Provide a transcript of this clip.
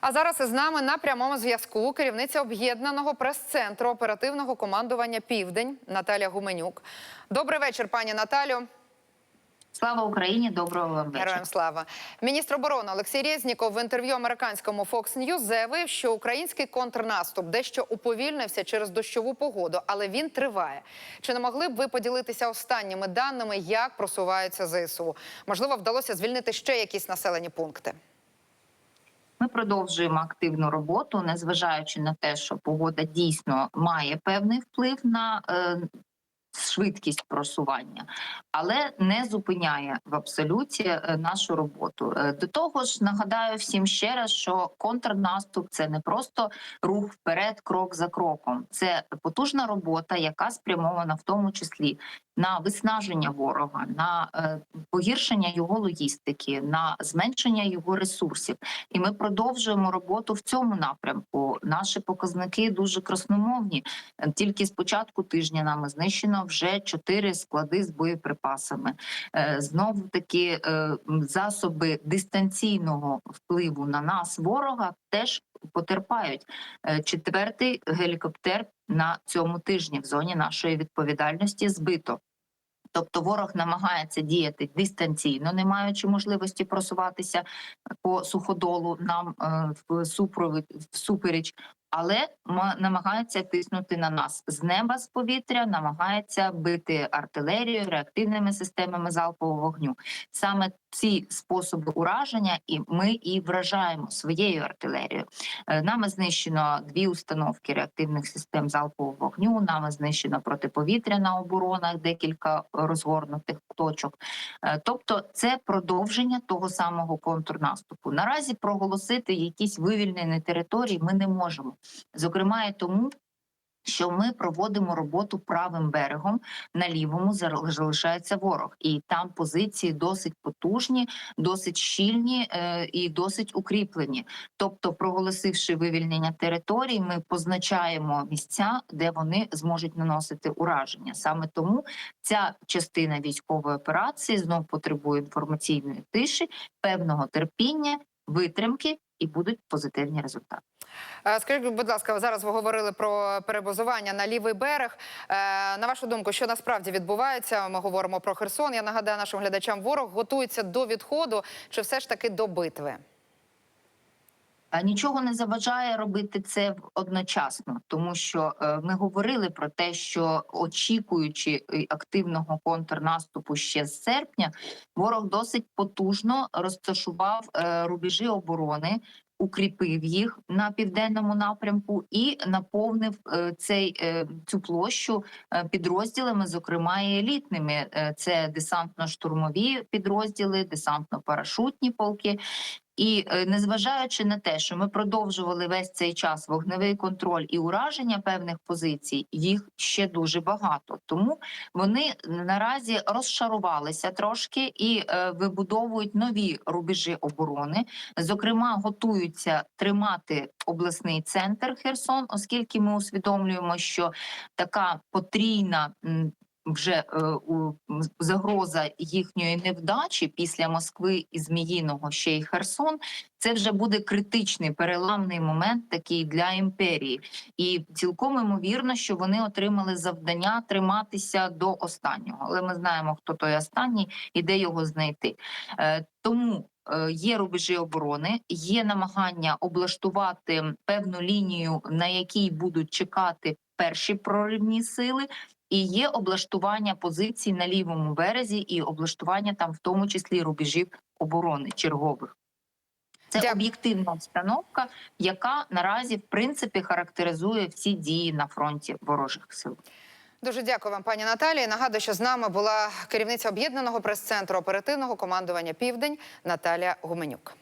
А зараз із нами на прямому зв'язку керівниця об'єднаного прес-центру оперативного командування Південь Наталя Гуменюк. Добрий вечір, пані Наталю. Слава Україні, доброго вам вечора. Героям слава. Міністр оборони Олексій Резніков в інтерв'ю американському Fox News заявив, що український контрнаступ дещо уповільнився через дощову погоду, але він триває. Чи не могли б ви поділитися останніми даними, як просуваються ЗСУ? Можливо, вдалося звільнити ще якісь населені пункти? Ми продовжуємо активну роботу, незважаючи на те, що погода дійсно має певний вплив на е, швидкість просування, але не зупиняє в абсолюті е, нашу роботу. Е, До того ж, нагадаю всім ще раз, що контрнаступ це не просто рух вперед, крок за кроком. Це потужна робота, яка спрямована в тому числі на виснаження ворога, на е, погіршення його логістики, на зменшення його ресурсів. І ми продовжуємо роботу в цьому напрямку. Наші показники дуже красномовні. Е, Тільки з початку тижня нами знищено вже чотири склади з боєприпасами. Знову таки е, засоби дистанційного впливу на нас, ворога, теж потерпають. Е, Четвертий гелікоптер на цьому тижні в зоні нашої відповідальності збито. Тобто ворог намагається діяти дистанційно, не маючи можливості просуватися по суходолу нам е, в супровід всупереч, але ма- намагається тиснути на нас з неба з повітря, намагається бити артилерією, реактивними системами залпового вогню. Саме ці способи ураження, і ми і вражаємо своєю артилерією. Е, Нами знищено дві установки реактивних систем залпового вогню. Нами знищено протиповітряна оборона, декілька розгорнутих точок. Е, Тобто, це продовження того самого контрнаступу. Наразі проголосити якісь вивільнені території ми не можемо. Зокрема, і тому. Що ми проводимо роботу правим берегом на лівому залишається ворог, і там позиції досить потужні, досить щільні е, і досить укріплені. Тобто, проголосивши вивільнення територій, ми позначаємо місця, де вони зможуть наносити ураження. Саме тому ця частина військової операції знов потребує інформаційної тиші, певного терпіння, витримки, і будуть позитивні результати. Е, Скажіть, будь ласка, зараз ви говорили про перебазування на лівий берег. Е, На вашу думку, що насправді відбувається? Ми говоримо про Херсон. Я нагадаю нашим глядачам, ворог готується до відходу чи все ж таки до битви? Нічого не заважає робити це одночасно, тому що е, ми говорили про те, що очікуючи е, активного контрнаступу ще з серпня, ворог досить потужно розташував е, рубежі оборони. Укріпив їх на південному напрямку і наповнив цей цю площу підрозділами, зокрема і елітними. Це десантно-штурмові підрозділи, десантно-парашутні полки. І е, незважаючи на те, що ми продовжували весь цей час вогневий контроль і ураження певних позицій, їх ще дуже багато. Тому вони наразі розшарувалися трошки і е, вибудовують нові рубежі оборони. Зокрема, готуються тримати обласний центр Херсон, оскільки ми усвідомлюємо, що така потрійна. Вже е, загроза їхньої невдачі після Москви і Зміїного ще й Херсон. Це вже буде критичний переламний момент такий для імперії, і цілком імовірно, що вони отримали завдання триматися до останнього. Але ми знаємо, хто той останній і де його знайти. Е, тому е, є рубежі оборони, є намагання облаштувати певну лінію, на якій будуть чекати перші проривні сили. І є облаштування позицій на лівому березі, і облаштування там, в тому числі рубежів оборони чергових. Це Дякую. об'єктивна обстановка, яка наразі в принципі характеризує всі дії на фронті ворожих сил. Дуже дякую вам, пані Наталії. Нагадую, що з нами була керівниця об'єднаного прес-центру оперативного командування Південь Наталія Гуменюк.